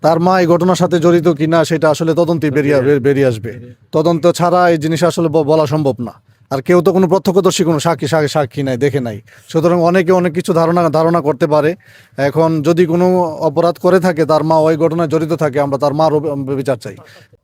তার মা এই ঘটনার সাথে জড়িত কিনা সেটা আসলে তদন্তে বেরিয়ে বের- বেরিয়ে আসবে। তদন্ত ছাড়া এই জিনিস আসলে ব- বলা সম্ভব না। আর কেউ তো কোনো প্রত্যক্ষদর্শী কোনো সাক্ষী সাক্ষী সাক্ষী নাই দেখে নাই। সুতরাং অনেকে অনেক কিছু ধারণা ধারণা করতে পারে। এখন যদি কোনো অপরাধ করে থাকে তার মা ওই ঘটনায় জড়িত থাকে আমরা তার মার বিচার চাই।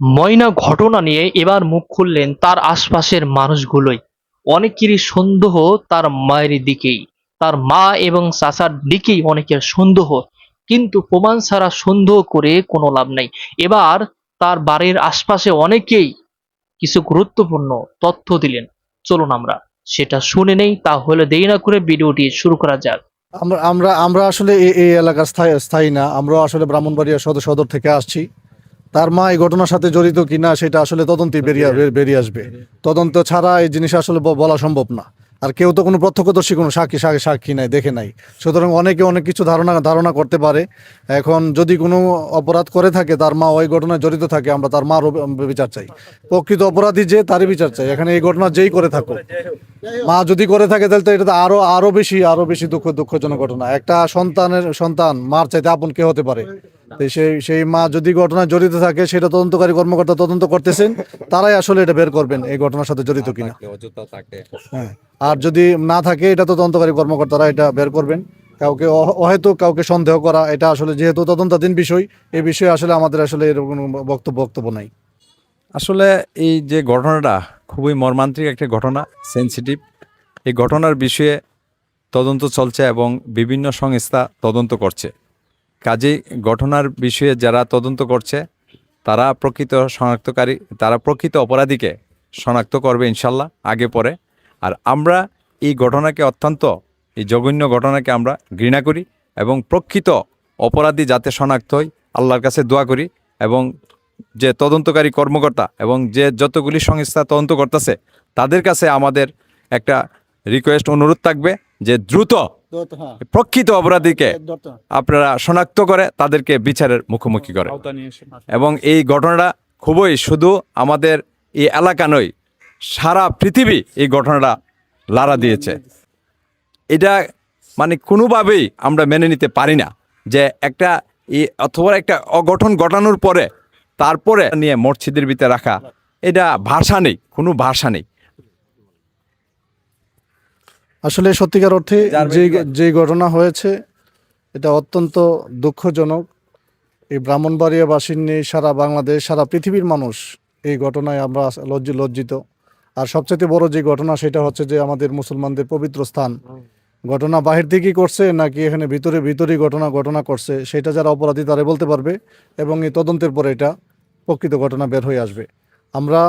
ময়না ঘটনা নিয়ে এবার মুখ খুললেন তার আশপাশের মানুষগুলোই। অনেকেরই সন্দেহ তার মায়ের দিকেই। তার মা এবং চাচার দিকেই অনেকের সন্দেহ কিন্তু প্রমাণ ছাড়া সন্দেহ করে কোনো লাভ নাই। এবার তার বাড়ির আশপাশে অনেকেই কিছু গুরুত্বপূর্ণ তথ্য দিলেন। চলুন আমরা সেটা শুনে নেই, তাহলে দেরি না করে ভিডিওটি শুরু করা যাক। আমরা আমরা আমরা আসলে এই এলাকার স্থায়ী স্থায়ী না আমরা আসলে ব্রাহ্মণবাড়িয়া সদর সদর থেকে আসছি। তার মা এই ঘটনার সাথে জড়িত কিনা সেটা আসলে তদন্তে বেরিয়ে বের- বেরিয়ে আসবে। তদন্ত ছাড়া এই জিনিস আসলে বলা সম্ভব না। আর কেউ তো কোনো প্রত্যক্ষদর্শী, কোনো সাক্ষী সাক্ষী সাক্ষী নাই, দেখে নাই। সুতরাং অনেকে অনেক কিছু ধারণা ধারণা করতে পারে। এখন যদি কোনো অপরাধ করে থাকে, তার মা ওই ঘটনায় জড়িত থাকে, আমরা তার মার বিচার চাই। প্রকৃত অপরাধী যে, তারই বিচার চাই। এখানে এই ঘটনা যেই করে থাকুক। মা যদি করে থাকে, তাহলে তো এটা তো আরও আরও বেশি আরও বেশি দুঃখ, দুঃখজনক ঘটনা। একটা সন্তানের সন্তান, মার চাইতে আপন কে হতে পারে? সেই সেই মা যদি ঘটনায় জড়িত থাকে সেটা তদন্তকারী কর্মকর্তা তদন্ত করতেছেন তারাই আসলে এটা বের করবেন এই ঘটনার সাথে জড়িত কিনা। হ্যাঁ আর যদি না থাকে এটা তো তদন্তকারী কর্মকর্তারা এটা বের করবেন। কাউকে অহেতুক কাউকে সন্দেহ করা এটা আসলে যেহেতু তদন্তাধীন বিষয় এই বিষয়ে আসলে আমাদের আসলে এরকম কোনো বক্তব্য বক্তব্য নাই। আসলে এই যে ঘটনাটা খুবই মর্মান্তিক একটা ঘটনা সেন্সিটিভ এই ঘটনার বিষয়ে তদন্ত চলছে এবং বিভিন্ন সংস্থা তদন্ত করছে। কাজেই ঘটনার বিষয়ে যারা তদন্ত করছে, তারা প্রকৃত শনাক্তকারী, তারা প্রকৃত অপরাধীকে শনাক্ত করবে ইনশাল্লাহ, আগে পরে। আর আমরা এই ঘটনাকে অত্যন্ত, এই জঘন্য ঘটনাকে আমরা ঘৃণা করি এবং প্রকৃত অপরাধী যাতে শনাক্ত হয় আল্লাহর কাছে দোয়া করি এবং যে তদন্তকারী কর্মকর্তা এবং যে যতগুলি সংস্থা তদন্ত করতেছে, তাদের কাছে আমাদের একটা রিকোয়েস্ট অনুরোধ থাকবে যে দ্রুত প্রকৃত অপরাধীকে আপনারা শনাক্ত করে তাদেরকে বিচারের মুখোমুখি করে এবং এই ঘটনাটা খুবই শুধু আমাদের এই এলাকা নয় সারা পৃথিবী এই ঘটনাটা লাড়া দিয়েছে। এটা মানে কোনোভাবেই আমরা মেনে নিতে পারি না যে একটা এই অথবা একটা অগঠন ঘটানোর পরে তারপরে নিয়ে মসজিদের ভিতরে রাখা এটা ভাষা নেই কোনো ভাষা নেই। আসলে সত্যিকার অর্থে যে যে ঘটনা হয়েছে এটা অত্যন্ত দুঃখজনক। এই ব্রাহ্মণবাড়িয়াবাসীর নিয়ে সারা বাংলাদেশ সারা পৃথিবীর মানুষ এই ঘটনায় আমরা লজ্জি লজ্জিত। আর সবচেয়ে বড় যে ঘটনা সেটা হচ্ছে যে আমাদের মুসলমানদের পবিত্র স্থান। ঘটনা বাহির থেকেই করছে নাকি এখানে ভিতরে ভিতরেই ঘটনা ঘটনা করছে সেটা যারা অপরাধী তারা বলতে পারবে এবং এই তদন্তের পরে এটা প্রকৃত ঘটনা বের হয়ে আসবে। আমরা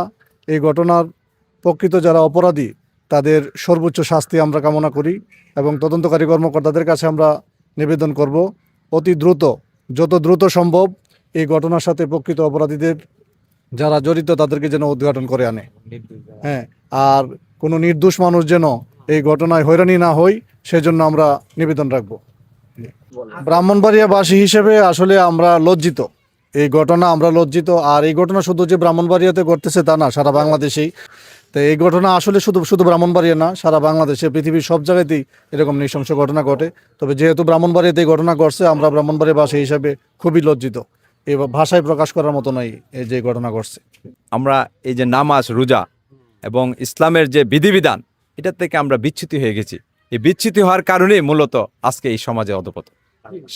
এই ঘটনার প্রকৃত যারা অপরাধী তাদের সর্বোচ্চ শাস্তি আমরা কামনা করি এবং তদন্তকারী কর্মকর্তাদের কাছে আমরা নিবেদন করব। অতি দ্রুত, যত দ্রুত সম্ভব এই ঘটনার সাথে প্রকৃত অপরাধীদের যারা জড়িত তাদেরকে যেন উদ্ঘাটন করে আনে। হ্যাঁ আর কোনো নির্দোষ মানুষ যেন এই ঘটনায় হয়রানি না হয় সেজন্য আমরা নিবেদন রাখব। ব্রাহ্মণবাড়িয়াবাসী হিসেবে আসলে আমরা লজ্জিত। এই ঘটনা আমরা লজ্জিত, আর এই ঘটনা শুধু যে ব্রাহ্মণবাড়িয়াতে ঘটতেছে তা না, সারা বাংলাদেশেই। তো এই ঘটনা আসলে শুধু শুধু ব্রাহ্মণবাড়িয়া না, সারা বাংলাদেশে, পৃথিবীর সব জায়গাতেই এরকম নৃশংস ঘটনা ঘটে। তবে যেহেতু ব্রাহ্মণবাড়িয়াতে এই ঘটনা ঘটছে, আমরা ব্রাহ্মণবাড়িয়াবাসী হিসাবে খুবই লজ্জিত। এই ভাষায় প্রকাশ করার মতো নয় এই যে ঘটনা ঘটছে। আমরা এই যে নামাজ, রোজা এবং ইসলামের যে বিধিবিধান, এটার থেকে আমরা বিচ্যুতি হয়ে গেছি। এই বিচ্যুতি হওয়ার কারণেই মূলত আজকে এই সমাজে অধপত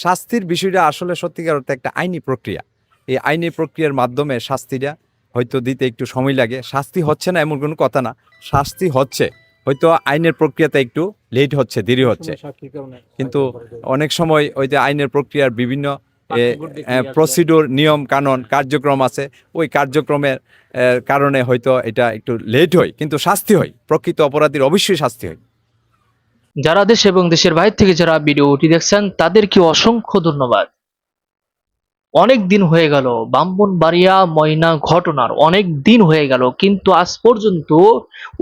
শাস্তির বিষয়টা আসলে সত্যিকার অর্থে একটা আইনি প্রক্রিয়া। এই আইনি প্রক্রিয়ার মাধ্যমে শাস্তিটা হয়তো দিতে একটু সময় লাগে। শাস্তি হচ্ছে না এমন কোনো কথা না। শাস্তি হচ্ছে। হয়তো আইনের প্রক্রিয়াতে একটু লেট হচ্ছে দেরি হচ্ছে। কিন্তু অনেক সময় ওই যে আইনের প্রক্রিয়ার বিভিন্ন প্রসিডিওর নিয়ম কানুন কার্যক্রম আছে। ওই কার্যক্রমের কারণে হয়তো এটা একটু লেট হয় কিন্তু শাস্তি হয়। প্রকৃত অপরাধীর অবশ্যই শাস্তি হয়। যারা দেশ এবং দেশের বাইরে থেকে যারা ভিডিওটি দেখছেন তাদেরকে অসংখ্য ধন্যবাদ। অনেক দিন হয়ে গেল। বাম্বনবাড়িয়া ময়না ঘটনার অনেক দিন হয়ে গেল, কিন্তু আজ পর্যন্ত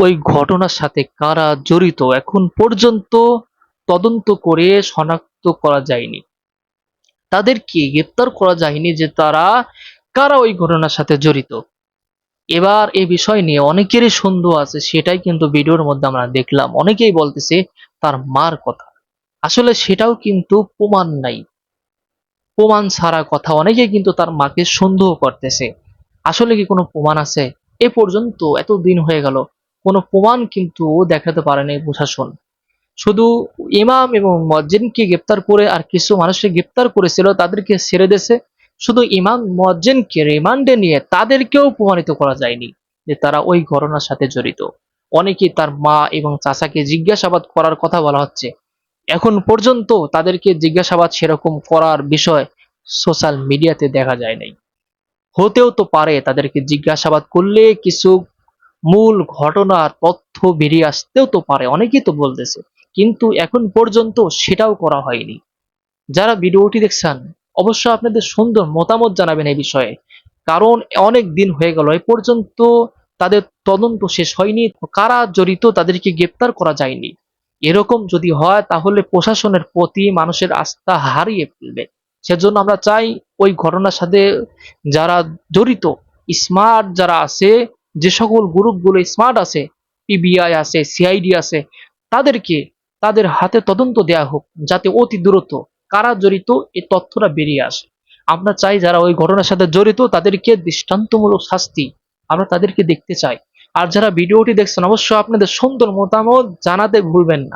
ওই ঘটনার সাথে কারা জড়িত? এখন পর্যন্ত তদন্ত করে শনাক্ত করা যায়নি। তাদেরকে গ্রেপ্তার করা যায়নি যে তারা কারা ওই ঘটনার সাথে জড়িত। এবার এই বিষয় নিয়ে অনেকেরই সন্দেহ আছে, সেটাই কিন্তু ভিডিওর মধ্যে আমরা দেখলাম। অনেকেই বলতেছে, তার মার কথা। আসলে সেটাও কিন্তু প্রমাণ নাই। প্রমাণ ছাড়া কথা অনেকে কিন্তু তার মাকে সন্দেহ করতেছে। আসলে কি কোনো প্রমাণ আছে? এ পর্যন্ত এত দিন হয়ে গেল, কোনো প্রমাণ কিন্তু দেখাতে পারেনি প্রশাসন। শুধু ইমাম এবং মজ্জিনকে গ্রেপ্তার করে আর কিছু মানুষকে গ্রেপ্তার করেছিল, তাদেরকে ছেড়ে দেশে শুধু ইমাম মজ্জিনকে রিমান্ডে নিয়ে তাদেরকেও প্রমাণিত করা যায়নি যে তারা ওই ঘটনার সাথে জড়িত। অনেকে তার মা এবং চাচাকে জিজ্ঞাসাবাদ করার কথা বলা হচ্ছে। এখন পর্যন্ত তাদেরকে জিজ্ঞাসাবাদ সেরকম করার বিষয় সোশ্যাল মিডিয়াতে দেখা যায় নাই। হতেও তো পারে তাদেরকে জিজ্ঞাসাবাদ করলে কিছু মূল ঘটনার তথ্য বেরিয়ে আসতেও তো পারে, অনেকেই তো বলতেছে। কিন্তু এখন পর্যন্ত সেটাও করা হয়নি। যারা ভিডিওটি দেখছেন অবশ্য আপনাদের সুন্দর মতামত জানাবেন এই বিষয়ে। কারণ অনেক দিন হয়ে গেল, এ পর্যন্ত তাদের তদন্ত শেষ হয়নি। কারা জড়িত তাদেরকে গ্রেপ্তার করা যায়নি। এরকম যদি হয়, তাহলে প্রশাসনের প্রতি মানুষের আস্থা হারিয়ে ফেলবে। সেজন্য আমরা চাই ওই ঘটনার সাথে যারা জড়িত স্মার্ট যারা আছে, যে সকল গ্রুপগুলো স্মার্ট আছে পিবিআই আছে সিআইডি আছে, তাদেরকে তাদের হাতে তদন্ত দেয়া হোক, যাতে অতি দ্রুত কারা জড়িত, এই তথ্যটা বেরিয়ে আসে। আমরা চাই যারা ওই ঘটনার সাথে জড়িত, তাদেরকে দৃষ্টান্তমূলক শাস্তি আমরা তাদেরকে দেখতে চাই। আর যারা ভিডিওটি দেখছেন অবশ্যই আপনাদের সুন্দর মতামত জানাতে ভুলবেন না।